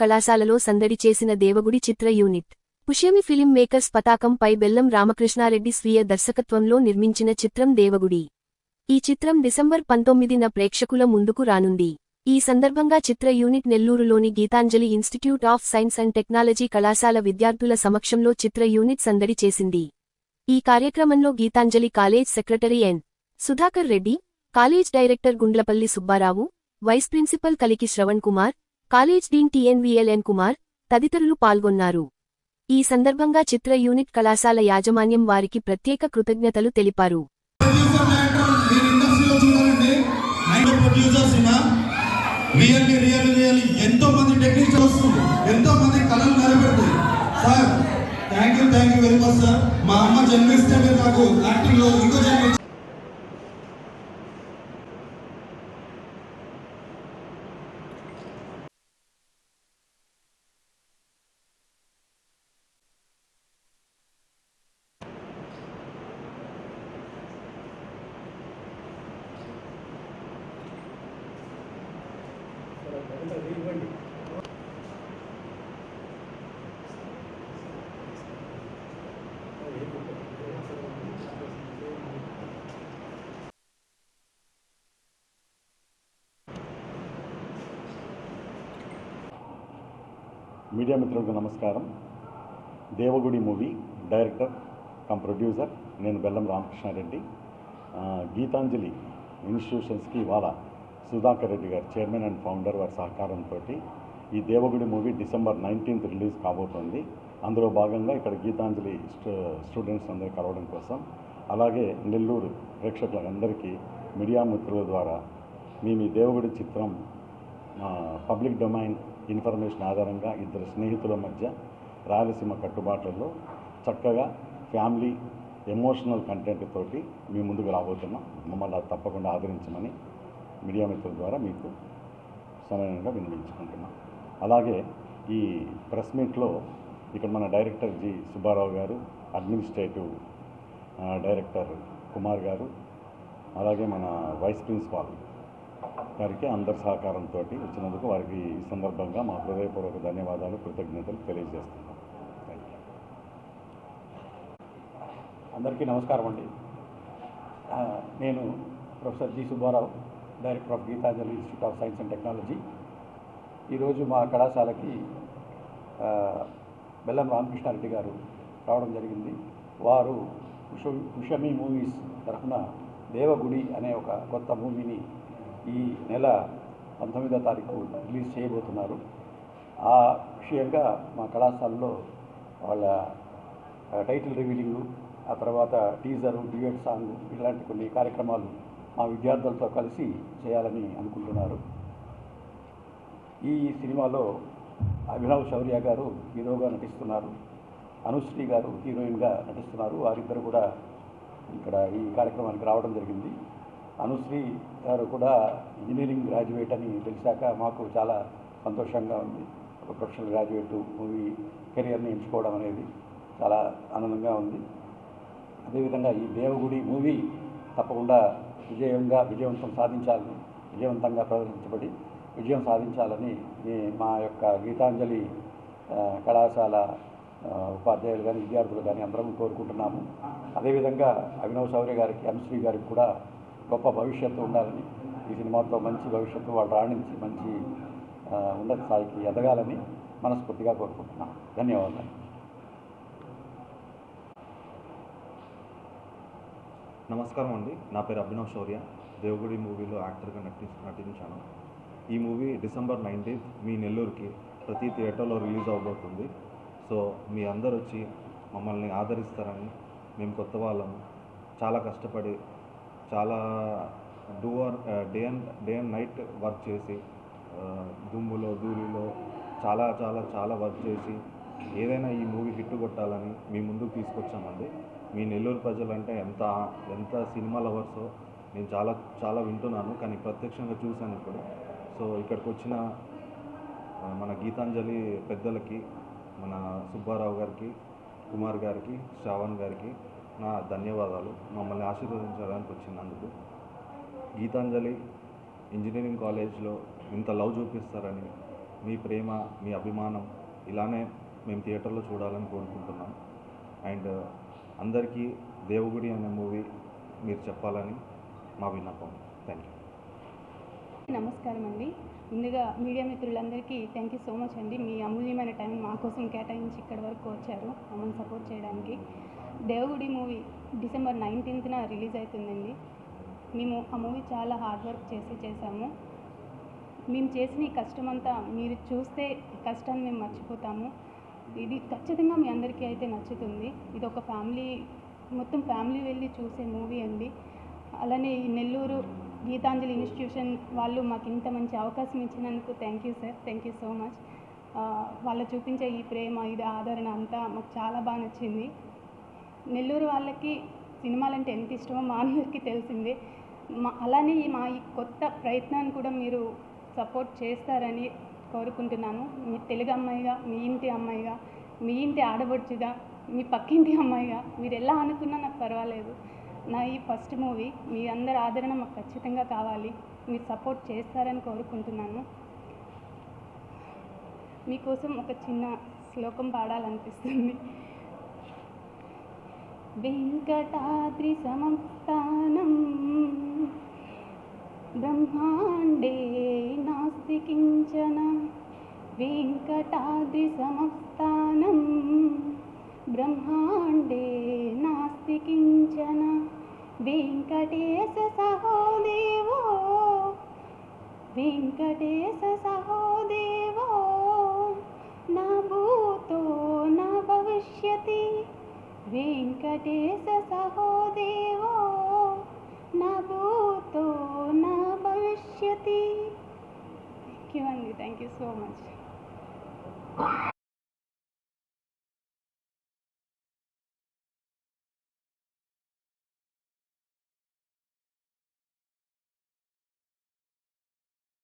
కళాశాలలో సందడి చేసిన దేవగుడి చిత్ర యూనిట్. పుష్యమి ఫిలిం మేకర్స్ పతాకంపై బెల్లం రామకృష్ణారెడ్డి స్వీయ దర్శకత్వంలో నిర్మించిన చిత్రం దేవగుడి. ఈ చిత్రం డిసెంబర్ పంతొమ్మిదిన ప్రేక్షకుల ముందుకు రానుంది. ఈ సందర్భంగా చిత్ర యూనిట్ నెల్లూరులోని Geethanjali institute of science and technology కళాశాల విద్యార్థుల సమక్షంలో చిత్ర యూనిట్ సందడి చేసింది. ఈ కార్యక్రమంలో Geethanjali college secretary N. Sudhakar Reddy college director Gundlapalli Subbarao vice principal Kaliki Shravan Kumar college dean TNVLN Kumar తదితరులు పాల్గొన్నారు. ఈ సందర్భంగా చిత్ర యూనిట్ కళాశాల యాజమాన్యం వారికి ప్రత్యేక కృతజ్ఞతలు తెలిపారు. రియల్లీ రియల్లీ రియల్లీ ఎంతో మంది టెక్నీషియన్ వస్తుంది ఎంతో మంది కళలు నిలబెడుతుంది sir thank you thank you very much sir మా అమ్మ జన్మిస్తే మీరు నాకు యాక్టింగ్లో ఇంకో జన్మ మీడియా మిత్రులకు నమస్కారం. Devagudi movie director cum producer నేను బెల్లం రామకృష్ణారెడ్డి. గీతాంజలి ఇన్స్టిట్యూషన్స్కి ఇవాళ సుధాకర్ రెడ్డి గారు చైర్మన్ అండ్ ఫౌండర్ వారి సహకారంతో ఈ Devagudi movie December nineteenth release కాబోతోంది. అందులో భాగంగా ఇక్కడ గీతాంజలి స్టూ స్టూడెంట్స్ అందరూ కలవడం కోసం అలాగే నెల్లూరు ప్రేక్షకులందరికీ మీడియా మిత్రుల ద్వారా మేము ఈ దేవగుడి చిత్రం పబ్లిక్ డొమైన్ ఇన్ఫర్మేషన్ ఆధారంగా ఇద్దరు స్నేహితుల మధ్య రాయలసీమ కట్టుబాట్లలో చక్కగా ఫ్యామిలీ ఎమోషనల్ కంటెంట్ తోటి మీ ముందుకు రాబోతున్నాం. మమ్మల్ని తప్పకుండా ఆదరించమని మీడియా మిత్రుల ద్వారా మీకు సమయంగా వినిపించుకుంటున్నాం అలాగే ఈ ప్రెస్ మీట్లో ఇక్కడ మన డైరెక్టర్ జి సుబ్బారావు గారు అడ్మినిస్ట్రేటివ్ డైరెక్టర్ కుమార్ గారు అలాగే మన వైస్ ప్రిన్సిపాల్ గారికి అందరి సహకారంతో వచ్చినందుకు వారికి ఈ సందర్భంగా మా హృదయపూర్వక ధన్యవాదాలు కృతజ్ఞతలు తెలియజేస్తున్నాం. థ్యాంక్ యూ అందరికీ నమస్కారం అండి. నేను professor G Subbarao director of Geethanjali institute of science and technology. ఈరోజు మా కళాశాలకి బెల్లం రామకృష్ణారెడ్డి గారు రావడం జరిగింది. వారు ఉష ఉషమి మూవీస్ తరఫున దేవగుడి అనే ఒక కొత్త మూవీని ఈ నెల పంతొమ్మిదో తారీఖు రిలీజ్ చేయబోతున్నారు. ఆ విషయంగా మా కళాశాలలో వాళ్ళ టైటిల్ రివీలింగు ఆ తర్వాత టీజరు డ్యూయట్ సాంగ్ ఇలాంటి కొన్ని కార్యక్రమాలు మా విద్యార్థులతో కలిసి చేయాలని అనుకుంటున్నారు. ఈ సినిమాలో అభినవ్ శౌర్య గారు హీరోగా నటిస్తున్నారు. అనుశ్రీ గారు హీరోయిన్గా నటిస్తున్నారు. వారిద్దరు కూడా ఇక్కడ ఈ కార్యక్రమానికి రావడం జరిగింది. అనుశ్రీ గారు కూడా ఇంజనీరింగ్ గ్రాడ్యుయేట్ అని తెలిసాక మాకు చాలా సంతోషంగా ఉంది. ఒక ప్రొఫెషనల్ గ్రాడ్యుయేట్ మూవీ కెరియర్ని ఎంచుకోవడం అనేది చాలా ఆనందంగా ఉంది. అదేవిధంగా ఈ దేవగుడి మూవీ తప్పకుండా విజయంగా విజయవంతం సాధించాలని విజయవంతంగా ప్రదర్శించబడి విజయం సాధించాలని మా యొక్క గీతాంజలి కళాశాల ఉపాధ్యాయులు కానీ విద్యార్థులు కానీ అందరం కోరుకుంటున్నాము. అదేవిధంగా అభినవ్ శౌర్య గారికి అనుశ్రీ గారికి కూడా గొప్ప భవిష్యత్తు ఉండాలని ఈ సినిమాతో మంచి భవిష్యత్తు వాళ్ళు రాణించి మంచి ఉన్నత స్థాయికి ఎదగాలని మనస్ఫూర్తిగా కోరుకుంటున్నాను ధన్యవాదాలు. నమస్కారం అండి. నా పేరు అభినవ్ శౌర్య. దేవగుడి మూవీలో యాక్టర్గా నటి నటించాను ఈ మూవీ డిసెంబర్ నైన్టీన్త్ మీ నెల్లూరుకి ప్రతి థియేటర్లో రిలీజ్ అవబోతుంది. సో మీ అందరు వచ్చి మమ్మల్ని ఆదరిస్తారని మేము కొత్త వాళ్ళం. చాలా కష్టపడి చాలా do or day and day and night work చేసి దుమ్ములో ధూళిలో చాలా చాలా చాలా వర్క్ చేసి ఏదైనా ఈ మూవీ హిట్ కొట్టాలని మీ ముందుకు తీసుకొచ్చామండి. మీ నెల్లూరు ప్రజలంటే ఎంత ఎంత సినిమా లవర్సో నేను చాలా చాలా వింటున్నాను కానీ ప్రత్యక్షంగా చూశాను ఇప్పుడు. సో ఇక్కడికి వచ్చిన మన గీతాంజలి పెద్దలకి మన సుబ్బారావు గారికి కుమార్ గారికి శ్రావణ్ గారికి నా ధన్యవాదాలు. మమ్మల్ని ఆశీర్వదించడానికి వచ్చినందుకు. గీతాంజలి ఇంజనీరింగ్ కాలేజ్లో ఇంత లవ్ చూపిస్తారని మీ ప్రేమ మీ అభిమానం ఇలానే మేము థియేటర్లో చూడాలని కోరుకుంటున్నాం. అండ్ అందరికీ దేవగుడి అనే మూవీ మీరు చెప్పాలని మా విన్నపం. థ్యాంక్ యూ నమస్కారం అండి. ముందుగా మీడియా మిత్రులందరికీ థ్యాంక్ యూ సో మచ్ అండి. మీ అమూల్యమైన టైం మా కోసం కేటాయించి ఇక్కడి వరకు వచ్చారు మమ్మల్ని సపోర్ట్ చేయడానికి. దేవగుడి మూవీ డిసెంబర్ నైన్టీన్త్న రిలీజ్ అవుతుందండి. మేము ఆ మూవీ చాలా హార్డ్ వర్క్ చేసి చేశాము. మేము చేసిన ఈ కష్టమంతా మీరు చూస్తే కష్టాన్ని మేము మర్చిపోతాము. ఇది ఖచ్చితంగా మీ అందరికీ అయితే నచ్చుతుంది. ఇది ఒక ఫ్యామిలీ మొత్తం ఫ్యామిలీ వెళ్ళి చూసే మూవీ అండి. అలానే ఈ నెల్లూరు గీతాంజలి ఇన్స్టిట్యూషన్ వాళ్ళు మాకు ఇంత మంచి అవకాశం ఇచ్చినందుకు thank you sir thank you so much. వాళ్ళు చూపించే ఈ ప్రేమ ఇది ఆదరణ అంతా మాకు చాలా బాగా నచ్చింది. నెల్లూరు వాళ్ళకి సినిమాలంటే ఎంత ఇష్టమో మా అందరికీ తెలిసిందే. మా అలానే మా ఈ కొత్త ప్రయత్నాన్ని కూడా మీరు సపోర్ట్ చేస్తారని కోరుకుంటున్నాను. మీ తెలుగు అమ్మాయిగా మీ ఇంటి అమ్మాయిగా మీ ఇంటి ఆడబడుచుగా మీ పక్కింటి అమ్మాయిగా మీరు ఎలా అనుకున్నా నాకు పర్వాలేదు. నా ఈ ఫస్ట్ మూవీ మీ అందరి ఆదరణ మాకు ఖచ్చితంగా కావాలి. మీరు సపోర్ట్ చేస్తారని కోరుకుంటున్నాను. మీకోసం ఒక చిన్న శ్లోకం పాడాలనిపిస్తుంది. వెంకటాద్రి సమస్థానం బ్రహ్మాండే నాస్తి కించన వెంకటాద్రి సమస్థానం. బ్రహ్మాండే నాస్తి కించన వెంకటేశ సహోదేవో. వెంకటేశ సహోదేవో నా భూతో నా భవిష్యతి. భవిష్యతి థ్యాంక్